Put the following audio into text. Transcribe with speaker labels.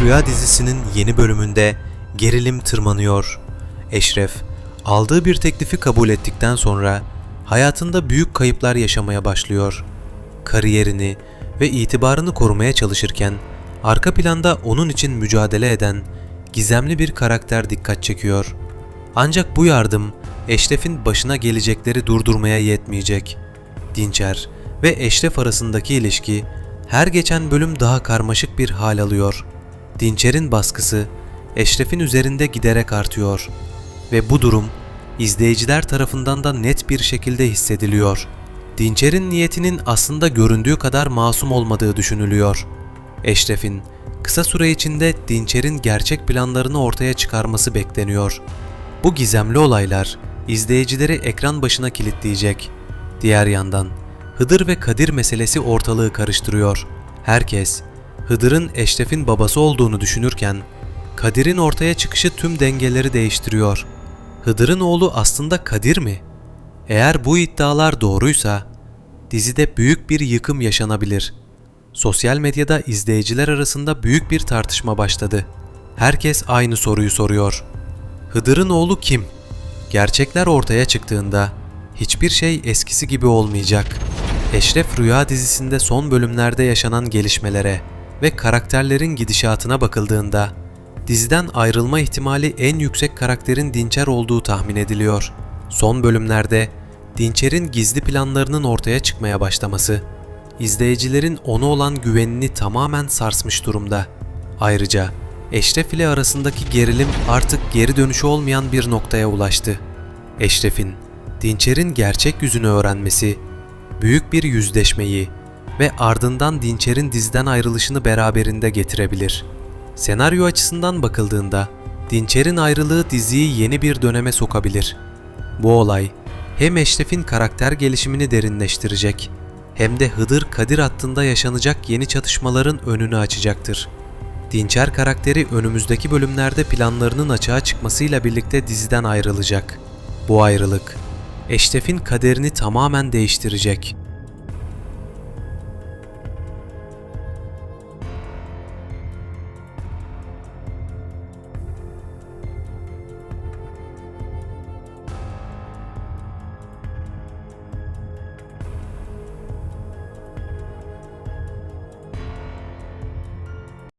Speaker 1: Rüya dizisinin yeni bölümünde gerilim tırmanıyor. Eşref, aldığı bir teklifi kabul ettikten sonra hayatında büyük kayıplar yaşamaya başlıyor. Kariyerini ve itibarını korumaya çalışırken arka planda onun için mücadele eden gizemli bir karakter dikkat çekiyor. Ancak bu yardım Eşref'in başına gelecekleri durdurmaya yetmeyecek. Dinçer ve Eşref arasındaki ilişki her geçen bölüm daha karmaşık bir hal alıyor. Dinçer'in baskısı Eşref'in üzerinde giderek artıyor ve bu durum izleyiciler tarafından da net bir şekilde hissediliyor. Dinçer'in niyetinin aslında göründüğü kadar masum olmadığı düşünülüyor. Eşref'in kısa süre içinde Dinçer'in gerçek planlarını ortaya çıkarması bekleniyor. Bu gizemli olaylar izleyicileri ekran başına kilitleyecek. Diğer yandan Hıdır ve Kadir meselesi ortalığı karıştırıyor. Herkes Hıdır'ın Eşref'in babası olduğunu düşünürken Kadir'in ortaya çıkışı tüm dengeleri değiştiriyor. Hıdır'ın oğlu aslında Kadir mi? Eğer bu iddialar doğruysa dizide büyük bir yıkım yaşanabilir. Sosyal medyada izleyiciler arasında büyük bir tartışma başladı. Herkes aynı soruyu soruyor. Hıdır'ın oğlu kim? Gerçekler ortaya çıktığında hiçbir şey eskisi gibi olmayacak. Eşref Rüya dizisinde son bölümlerde yaşanan gelişmelere ve karakterlerin gidişatına bakıldığında diziden ayrılma ihtimali en yüksek karakterin Dinçer olduğu tahmin ediliyor. Son bölümlerde Dinçer'in gizli planlarının ortaya çıkmaya başlaması, izleyicilerin ona olan güvenini tamamen sarsmış durumda. Ayrıca Eşref ile arasındaki gerilim artık geri dönüşü olmayan bir noktaya ulaştı. Eşref'in Dinçer'in gerçek yüzünü öğrenmesi, büyük bir yüzleşmeyi ve ardından Dinçer'in diziden ayrılışını beraberinde getirebilir. Senaryo açısından bakıldığında Dinçer'in ayrılığı diziyi yeni bir döneme sokabilir. Bu olay hem Eşref'in karakter gelişimini derinleştirecek hem de Hıdır Kadir hattında yaşanacak yeni çatışmaların önünü açacaktır. Dinçer karakteri önümüzdeki bölümlerde planlarının açığa çıkmasıyla birlikte diziden ayrılacak. Bu ayrılık Eşref'in kaderini tamamen değiştirecek.